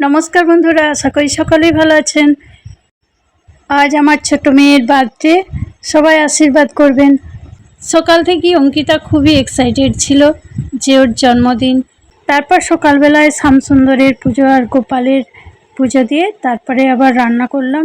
নমস্কার বন্ধুরা, আশা করি সকলেই ভালো আছেন। আজ আমার ছোট মেয়ের বার্থডে সবাই আশীর্বাদ করবেন। সকাল থেকেই অঙ্কিতা খুবই এক্সাইটেড ছিল যে ওর জন্মদিন। তারপর সকালবেলায় শ্যামসুন্দরের পুজো আর গোপালের পুজো দিয়ে তারপরে আবার রান্না করলাম।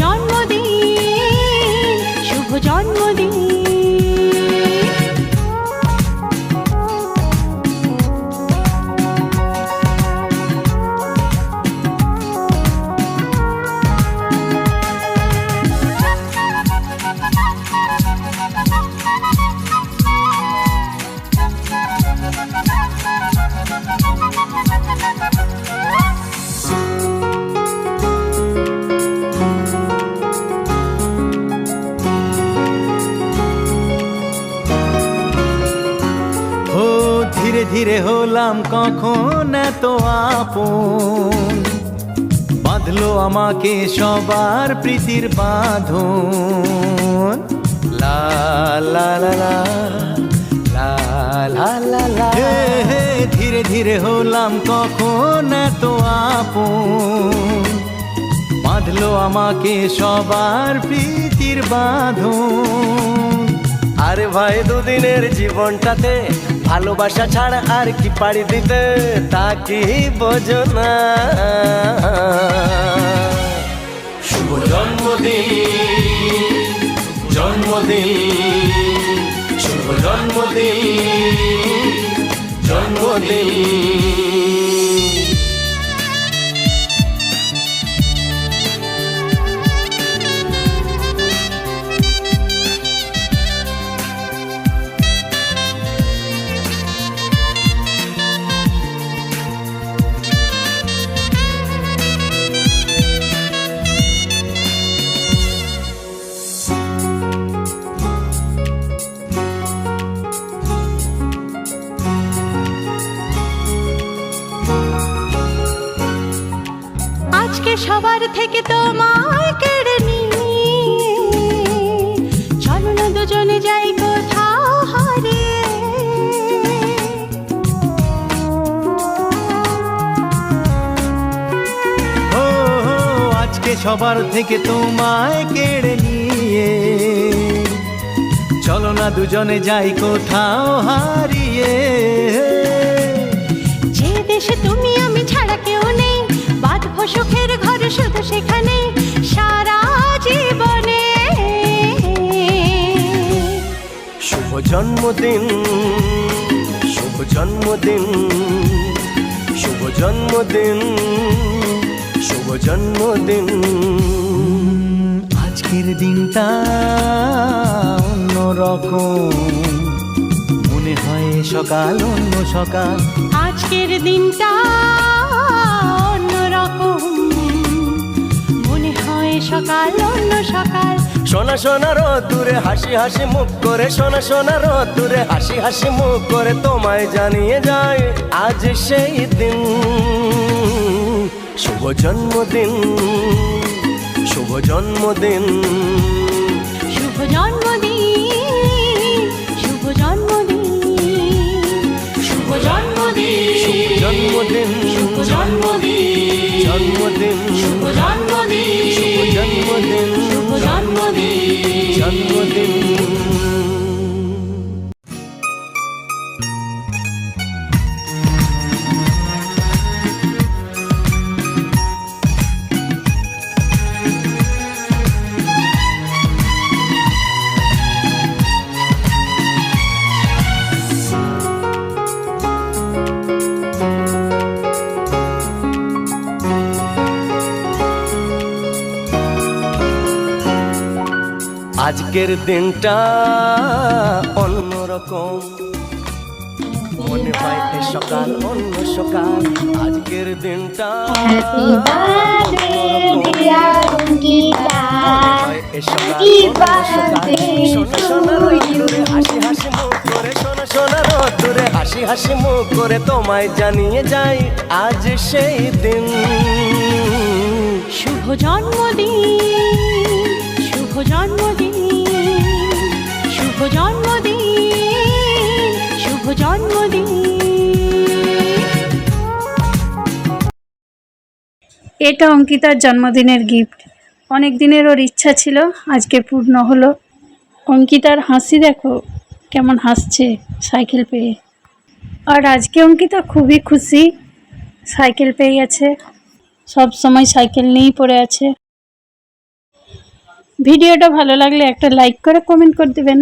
জন্মদিন শুভ জন্মদিন। ফিরে হলাম কখন এত আপন? বাঁধলো আমাকে সবার প্রীতির বাঁধন। লা লা লা লা লা লা লা ধীরে ধীরে হলাম কখন এত আপন? বাঁধলো আমাকে সবার প্রীতির বাঁধন। আরে ভাই, দুদিনের জীবনটাতে ভালোবাসা ছাড়া আর কি পাড়ি দিতে তা কি বোঝো না। শুভ জন্মদিন জন্মদিন, শুভ জন্মদিন জন্মদিন। সবার থেকে তোমায় কেড়ে নিয়ে চলো না দুজনে যাই কোথাও হারিয়ে ও আজকে সবার থেকে তোমায় কেড়ে নিয়ে। চলো না দুজনে যাই কোথাও হারিয়ে। যে দেশে তুমি আমি ছাড়া কেউ নেই বাঁধব সুখের ঘর শুধু সেখানে সারা জীবনে। শুভ জন্মদিন শুভ জন্মদিন শুভ জন্মদিন শুভ জন্মদিন। আজকের দিনটা অন্যরকম। মনে হয় সকাল অন্য সকাল। আজকের দিনটা সকাল অন্য সকাল। সোনা সোনা দূরে হাসি হাসি মুখ করে, সোনা সোনা দূরে হাসি হাসি মুখ করে তোমায় জানিয়ে যায় আজ সেই দিন। শুভ জন্মদিন শুভ জন্মদিন। 我给。আজকের দিনটা অন্যরকম। মনে হয় এ সকাল। অন্য সকাল। আজকের দিনটা হাসি হাসি মুখ করে সোনা সোনা রোদ্দুরে হাসি হাসি মুখ করে তোমায় জানিয়ে যাই আজ সেই দিন। শুভ জন্মদিন শুভ জন্মদিন। এটা অঙ্কিতার জন্মদিনের গিফট অনেক দিনের ওর ইচ্ছা ছিল, আজকে পূর্ণ হলো। অঙ্কিতার হাসি দেখো, কেমন হাসছে সাইকেল পেয়ে। আর আজকে অঙ্কিতা খুবই খুশি, সাইকেল পেয়ে গেছে। সব সময় সাইকেল নিয়েই পড়ে আছে। ভিডিওটা ভালো লাগলে একটা লাইক করে কমেন্ট করে দেবেন।